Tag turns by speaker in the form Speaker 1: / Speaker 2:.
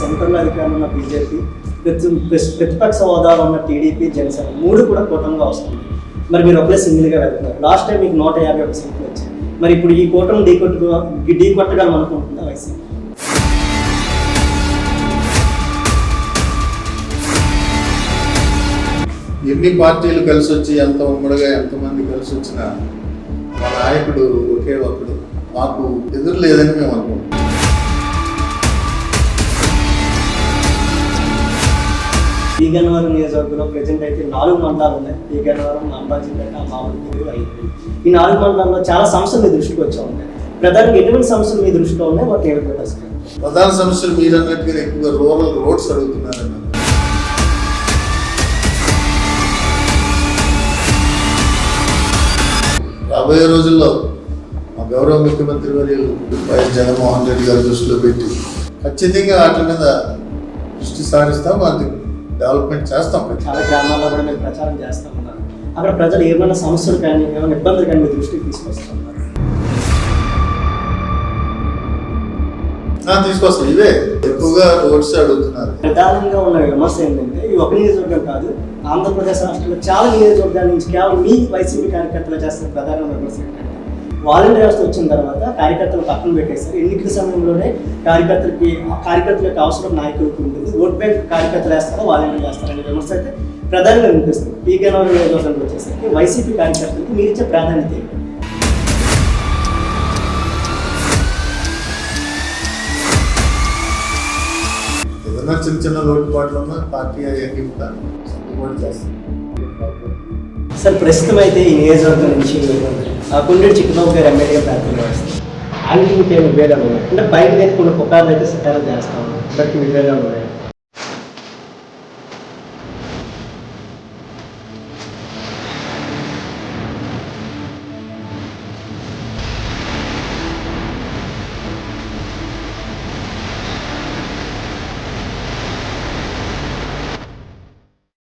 Speaker 1: Central అధికారంలో ఉన్న BJP ప్రతిపక్ష హోదాలో ఉన్న టీడీపీ జనసేన మూడు కూడా కూటమిగా వస్తుంది మరి మీరు ఒకలే సింగిల్గా వెళ్తున్నారు. లాస్ట్ టైం మీకు నూట యాభై ఒక సీట్లు వచ్చాయి. మరి ఇప్పుడు ఈ కూటమి ఢీ కొట్టుకో ఢీ కొట్టగలం అనుకుంటుందా వైసీపీ?
Speaker 2: ఎన్ని పార్టీలు కలిసి వచ్చి ఎంత ఉమ్మడిగా ఎంతమంది కలిసి వచ్చినా మా నాయకుడు ఒకే ఒకడు. మాకు ఎదురు లేదని మేము అనుకుంటాం
Speaker 1: ఈ గన్నవరం నియోజకవర్గంలో ప్రజెంట్ అయితే నాలుగు మండలాలు ఉన్నాయి. ఈ గన్నవరం అంబాజీపేట మామిడిపూడి ఐదు ఈ నాలుగు మండలాల్లో చాలా సమస్యలు మీ దృష్టికి వచ్చా ఉన్నాయి. ప్రధానంగా ఎటువంటి సమస్యలు మీ దృష్టిలో ఉన్నాయి? వాటిని ఏమిటో
Speaker 2: ప్రధాన సమస్యలు మీరు అన్నట్టుగా ఎక్కువగా రూరల్ రోడ్స్ అడుగుతున్నారన్న రాబోయే రోజుల్లో మా గౌరవ ముఖ్యమంత్రి వర్యులు వైఎస్ జగన్మోహన్ రెడ్డి గారి దృష్టిలో పెట్టి ఖచ్చితంగా వాటి మీద దృష్టి సారిస్తాం వాటి డెవలప్మెంట్ చేస్తాం
Speaker 1: చాలా గ్రామాల్లో కూడా మీరు ప్రచారం చేస్తూ ఉన్నారు అక్కడ ప్రజలు ఏమైనా సమస్యలు కానీ ఏమైనా ఇబ్బందులు కానీ మీ దృష్టికి తీసుకొస్తున్నారు.
Speaker 2: తీసుకొస్తాం. ఇవే ఎక్కువగా రోడ్స్ అడుగుతున్నారు.
Speaker 1: ప్రధానంగా ఉన్న విమర్శ ఏంటంటే ఈ ఒక నియోజకవర్గం కాదు ఆంధ్రప్రదేశ్ రాష్ట్రంలో చాలా నియోజకవర్గాల నుంచి కేవలం మీ వైసీపీ కార్యకర్తలు చేస్తున్న ప్రధాన విమర్శ ఏంటంటే వాలంటీర్ వ్యవస్థ వచ్చిన తర్వాత కార్యకర్తలు పక్కన పెట్టేశారు. ఎన్నికల సమయంలోనే కార్యకర్తలకి ఆ కార్యకర్తలకు అవసరం నాయకులకు ఉంటుంది. ఓట్ బ్యాంక్ కార్యకర్తలు వేస్తారా వాలంటీర్ వేస్తారా అనే విమర్శ అయితే ప్రధానంగా వినిపిస్తుంది. ఈ గన్నవరం నియోజకవర్గానికి వచ్చేసరికి వైసీపీ కార్యకర్తలకు మీరు ఇచ్చే ప్రాధాన్యత ఏంటి
Speaker 2: ఏదైనా చిన్న చిన్న లోటుపాట్లు ఉన్నా పార్టీ అవన్నీ కూడా సర్దుబాటు చేస్తాం
Speaker 1: సార్ ప్రస్తుతం అయితే ఈ నియోజకవర్గం నుంచి కుండెడి చిక్కబాబు గారు ఎమ్మెల్యేగా ప్రార్థన చేస్తారు ఆయనకి మీకు ఏమి ఉన్నాయి అంటే బయట అయితే కొన్ని పుకార్లు అయితే సిద్ధాలు చేస్తాం. బట్ విభేదాలు ఉన్నాయి